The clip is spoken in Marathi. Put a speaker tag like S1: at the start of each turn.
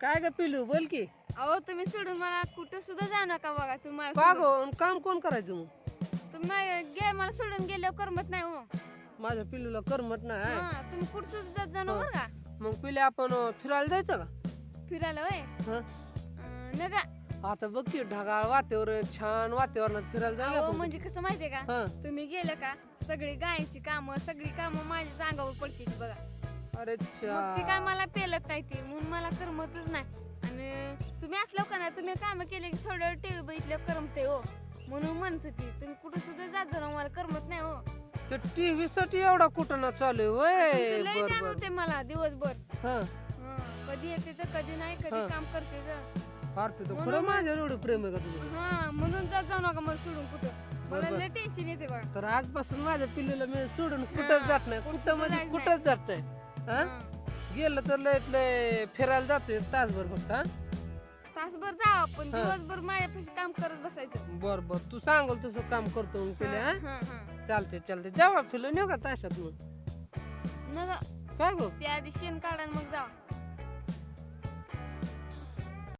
S1: काय ग पिलू बोल की.
S2: अहो तुम्ही सोडून मला कुठं सुद्धा जाऊ नका बघा तुम्हाला
S1: का
S2: सोडून.
S1: गो अन काम कोण करायचं मग?
S2: तुम्ही गे मला सोडून गेल्यावर करमत नाही हो.
S1: माझ्या पिलूला करमत नाही.
S2: हा तुम्ही कुठं सुद्धा जात जाणं बरं का.
S1: मग पिले आपण अं, फिरायला जायचं का?
S2: फिरायला वय
S1: हं?
S2: नका.
S1: आता बघ की ढगाळ वातावरण छान वातावरणात फिरायला
S2: अहो
S1: आपण.
S2: म्हणजे कसं माहितीये का?
S1: हा.
S2: तुम्ही गेले का सगळी गायची कामं सगळी कामं माझ्या अंगावर पडते बघा.
S1: अरे
S2: मग ती काय मला पेलत नाही ती. म्हणून मला करमतच नाही. आणि तुम्ही असलो का नाही? तुम्ही काम केले की थोडं टीव्ही बघितलं करमते हो. म्हणून म्हणत होती. तुम्ही कुठं सुद्धा जात जाणं मला करमत नाही हो.
S1: ते टीव्ही साठी एवढा कुठं ना चालू आहे
S2: तुमचं
S1: होय
S2: लय
S1: बर
S2: ध्यान
S1: बर.
S2: होते मला दिवसभर.
S1: हा.
S2: हं, कधी येते तर कधी नाही
S1: हा.
S2: कधी काम करते तर. म्हणून
S1: खरं माझ्यावर एवढं प्रेम आहे का तुझं?
S2: हा म्हणून जात जाऊ नका मला सोडून कुठं. मला
S1: बरोबर.
S2: लय टेन्शन येते बघा
S1: तर आजपासून माझ्या पिल्लीला मी सोडून
S2: हा,
S1: कुठंच जात नाही.
S2: कुठं
S1: कुठं म्हणजे
S2: जायचं
S1: कुठंच जात नाही. हा. गेलं तर लय लय फिरायला जातोय एक तासभर फक्त हा?
S2: तासभर जावं पण
S1: हा.
S2: दिवसभर माझ्यापाशी काम करत बसायचं.
S1: बर बर. तू सांगल तसं काम करतो मग हा
S2: हं, हं, हं.
S1: चालते चालते जावा फिरून येऊ का ताशात मग?
S2: नका
S1: काय गो?
S2: त्या आधी शेण काढा आणि मग जावा.